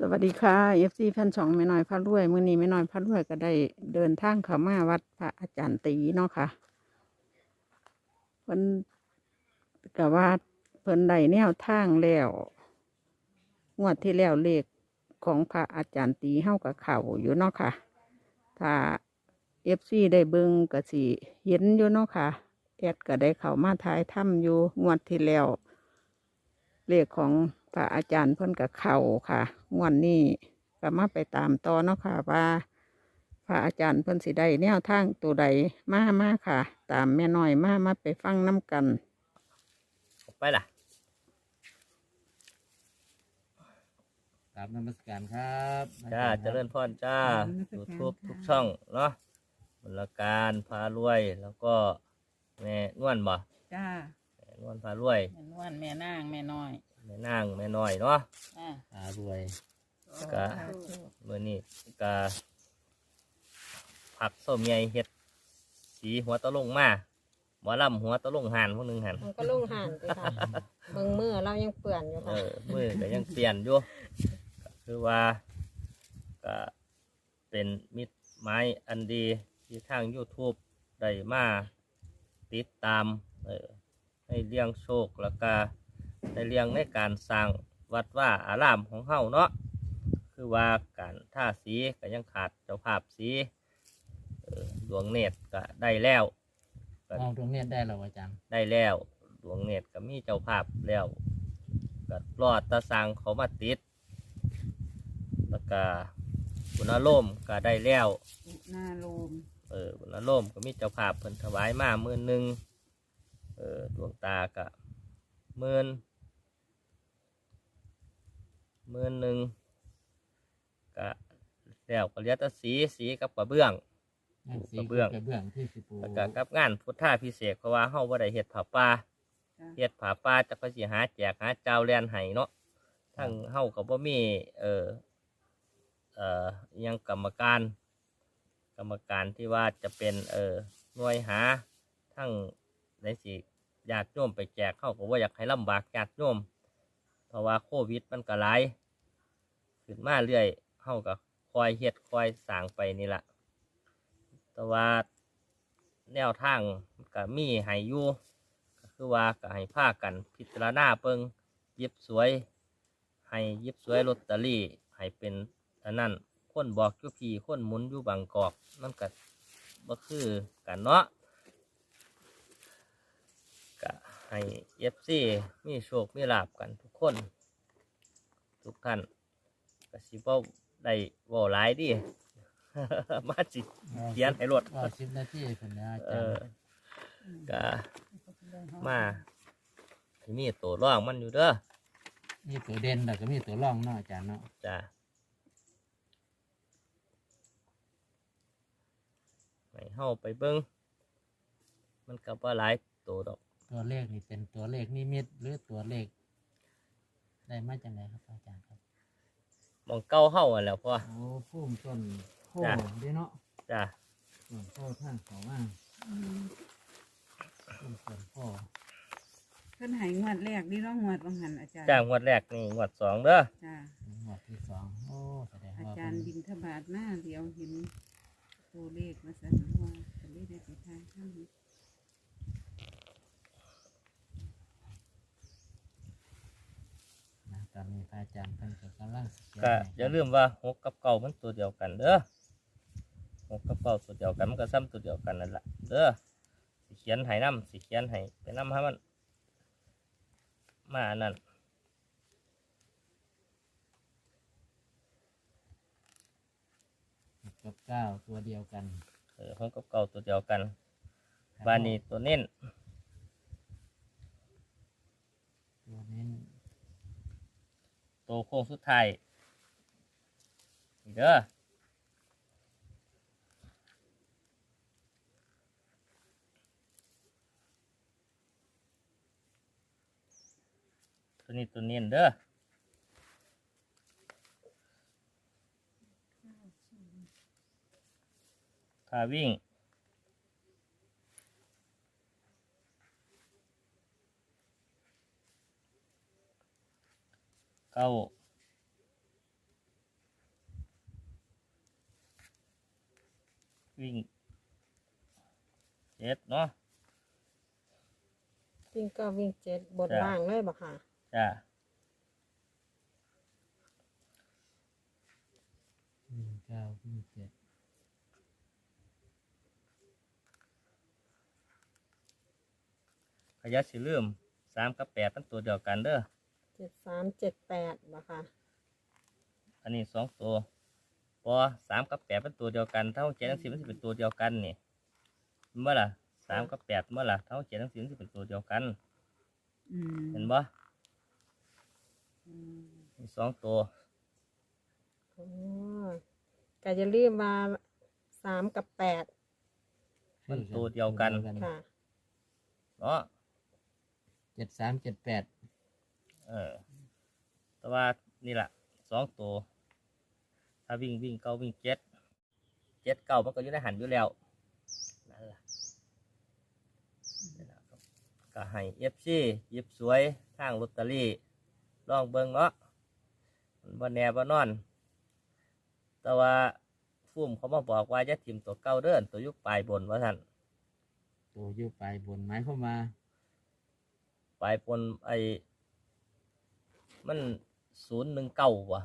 สวัสดีค่ะ FC แฟนช่องแม่น้อยพระรวยมื้อนี้แม่น้อยพระรวยก็ได้เดินทางเข้ามาวัดพระอาจารย์ตีเนาะค่ะเพิ่นก็ว่าเพิ่นได้แนวทางแล้วงวดที่แล้วเลขของพระอาจารย์ตีเฮากับเข่าอยู่เนาะค่ะ ถ้า FC ได้เบิ่งก็สิเห็นอยู่เนาะค่ะแอดก็ได้เข้ามาทายถ้ำอยู่งวดที่แล้วเลขของ พระอาจารย์เพิ่นกับเข่าค่ะงวดนี้ก็มาไปตามต่อเนาะค่ะว่า พระอาจารย์เพิ่นสิได้แนวทางตัวใดมามาค่ะ ตามแม่น้อยมามาไปฟังน้ำกัน ไปล่ะกราบนมัสการครับจ้าอจรย์เจริญพรจ้าขอบคุณยูค่ะทูบทุกช่องเนาะบรรการพารวย แล้วก็แม่นวลบ่จ้าแม่นวลพารวย แม่นวลแม่นางแม่น้อย แม่นางแม่น้อยเนาะอ่าตารวยก็เมื่อนี้ก็ผักส้มใหญ่เฮ็ดสีหัวตะลงมาหมอลำหัวตะลงหันพวกหนึงหันมันก็ลงห่านสิค่ะเบิ่งมือเรายังเปื่อนอยู่เอค่ะอมือก็ยังเปลี่ยนอยู่ก็คือว่าก็เป็นมิตรไม้อันดีที่ทาง YouTube ได้มาติดตามเออให้เลี้ยงโชคแล้วก็ ได้เลี้ยงในการสร้างวัดว่าอารามของเฮาเนาะคือว่าการท่าสีก็ยังขาดเจ้าภาพสีเออดวงเนตรก็ได้แล้วมองตรงเนี้ยได้แล้วอาจารย์ได้แล้วดวงเนตรก็มีเจ้าภาพแล้วก็รอดตาสังเขามาติดแล้วก็บุญอารมณ์ก็ได้แล้วหน้าโลมเออบุญอารมณ์ก็มีเจ้าภาพเพิ่นถวายมาหมื่นหนึ่งเออดวงตาก็หมื่น หมื่นหนึ่งก็แล้วก็เหลียแตะสีสีกับกระเบื้องงานสีกระเบื้อง กระเบื้องที่สิปูแล้วก็กับงานพุทธาพิเศษกเพราะว่าเฮาบ่ได้เฮ็ดผ้าป่าเฮ็ดผาป้าจะก็สิหาแจกหาเจ้าแลนไห้เนาะทั้งเฮาก็บ่มีเอ่อเอ่ออิหยังกรรมการ กรรมการที่ว่าจะเป็นเอ่อหน่วยหาทั้งในสิญาติโยมไปแจกเฮาก็บ่อยากให้ลำบากญาติโยม เพราะว่าโควิดมันก็หลายขึ้นมาเรื่อยเฮาก็คอยเฮ็ดคอยสร้างไปนี่ละแต่ว่าแนวทางมันก็มีให้อยู่ก็คือว่าก็ให้ผ้ากันพิจารณาเปิงยิบสวย ให้ยิบสวยลอตเตอรี่ให้เป็นอันนั้นคนบอกอยู่พี่คนหมุนอยู่บางกอกนั่นก็บ่คือกันเนาะก็ ให้เอฟซีมีโชคมีลาบกันทุกคน ทุกท่านก็สิบ่ได้เว้าหลายดิ มาสิเขียนให้รถก็สิบนาทีเป็นนะอาเอจารอย์ก็มาที่นี่ตัวร่องมันอยู่เด้อมีตัวเด่นแต่ก็มีตัวร่องเนาะอาจารย์เนาะจ้ะให้เฮาไปเบิ้งมันก็บ่หลายตัวดอก ตัวเลขนี่เป็นตัวเลขนิมิตหรือตัวเลข ได้มาจากไหนครับอาจารย์ครับหมองเก้าเฮาอันแหล้วพ่อ โอ้พุ่มต้นโพจ้ะ เด้เนาะจ้ะต้นโพท่านเขาว่าพุ่มต้นโพเพิ่นใหายงวดแรกนี่ร้องงวดบางหันอาจารย์จ้างงวดแรกนี่งวดสองเด้อจ้าหมวดที่สองโอ้แสดงอาว่าจารย์เป็บินนทบาทหน้าเดียวเห็นตัวเลขมาสั่นว่าจะไม่ได้ไปทางข้างนี้ นะต อนนี้พระอาจารย์เพิ่นก็กำลังเขียนก็ให้อย่าลืมว่าหกกับเก้ามันตัวเดียวกันเด้อหกกับเก้าตัวเดียวกันมันก็ซ้ำตัวเดียวกันนั่นแหละเด้อสิเขียนให้น้ำสิเขียนให้ไปน้ำให้มัน มาอันนั่นหกกับเก้าตัวเดียวกัน เออหกกับเก้าตัวเดียวกัน ครับบานี้ตัวเน้น ตัวนี้ ตัวโค้งสุดท้ายนี่เด้อตัวนี้ตัวเน้นเด้อถ้าวิ่ง เก้าวิ่งเจ็ดเนาะวิ่งเก้าวิ่งเจ็ดบทบางเลยบ่ค่ะ จ้ะวิ่งเก้าวิ่งเจ็ดขยะสิลืมสามกับแปดตั้งตัวเดียวกันเด้อ เจ็ดสามเจ็ดแปดบ่ค่ะ อันนี้สองตัวพอสามกับแปดเป็นตัวเดียวกันเท่าเจ็ดทั้งสิบมันสิเป็นตัวเดียวกันนี่เมื่อล่ะสามกับแปดเมื่อล่ะเท่าเจ็ดทั้งสิบมันสิเป็นตัวเดียวกัน อืมเห็นบ่อืมมีสองตัวอ๋อก็จะรีบมาสามกับแปดมันตัวเดียวกัน ค่ะ เนาะเจ็ดสามเจ็ดแปด เออ แต่ว่านี่แหละสองตัว ถ้าวิ่งวิ่งเก้าวิ่งเจ็ดเจ็ดเก้ามันก็อยู่ในหันอยู่แล้วนั่นแหละนี่ล่ะครับก็ให้เอฟซีหยิบสวยทางลอตเตอรี่ลองเบิ่งเนาะมันบ่แน่บ่นอน แต่ว่าฟุ่มเขามาบอกว่าจะทิมตัวเก้าเดินตัวอยุคปลายบนว่าท่านตัวอยู่ปลายบนไม้เข้ามว่าปลายบนไอ้ มันศูนย์หนึ่งเก้าวะ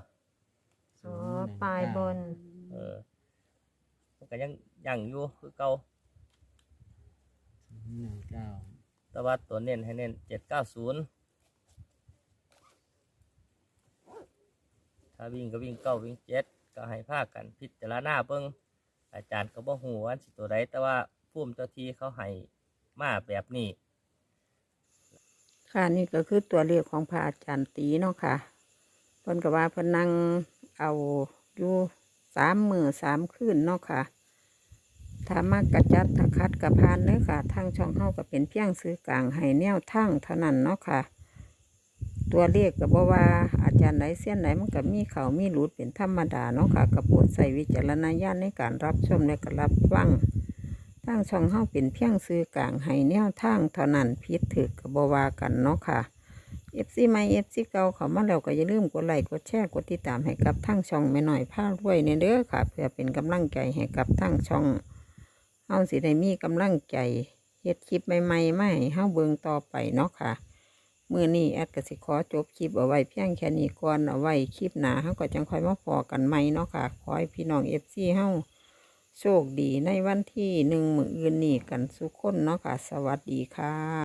อ๋อปลายบน เออมันก็ยังยังอยู่คือเก่าศูนย์หนึ่งเก้าแต่ว่าตัวเน้นให้เน้นเจ็ดเก้าศูนย์ถ้าวิ่งก็วิ่งเก้าวิ่งเจ็ดก็ให้ภาคกันพิจารณาเบิ้งอาจารย์ก็บ่หูว่าสิตัวใดแต่ว่าภูมิเจ้าที่เขาให้มาแบบนี้ ค่ะนี่ก็คือตัวเลขของพระอาจารย์ตีเนาะค่ะเพิ่นก็ว่าเพิ่นนั่งเอาอยู่สามมือสามคืนเนาะค่ะถามากกระจัดถ้าคัดกระพานเลยค่ะทางช่องเฮาก็เป็นเพียงซื้อกลางให้แนวทางเท่านั้นเนาะค่ะ ตัวเลขก็บอกว่าอาจารย์ไหนเส้นไหนมันก็มีเขามีหลุดเป็นธรรมดาเนาะค่ะกระโปรดใส่วิจารณญาณในการรับชมและก็รับฟัง ทางช่องเฮาเป็นเพียงซื้อกลางให้แนวทางเท่านั้นพิษถือกบวากันเนาะค่ะเอฟซีใหม่เอฟซีเก่าเขามาแล้วก็อย่าลืมกดไลค์กดแชร์กดติดตามให้กับทางช่องแม่หน่อยผ้ารวยในเด้อค่ะ เพื่อเป็นกำลังใจให้กับทางช่องเฮาสิได้มีกำลังใจเฮ็ดคลิปใหม่ๆมาให้เฮาเบิ่งต่อไปเนาะค่ะมื้อนี้แอดก็สิขอจบคลิปเอาไว้เพียงแค่นี้ก่อนเอาไว้คลิปหน้าเฮาก็จังค่อยมาพอกันใหม่เนาะค่ะขอให้พี่น้อง FC เฮา โชคดีในวันที่หนึ่งมืออื่นนี่กันสุขคนเนาะค่ะ สวัสดีค่ะ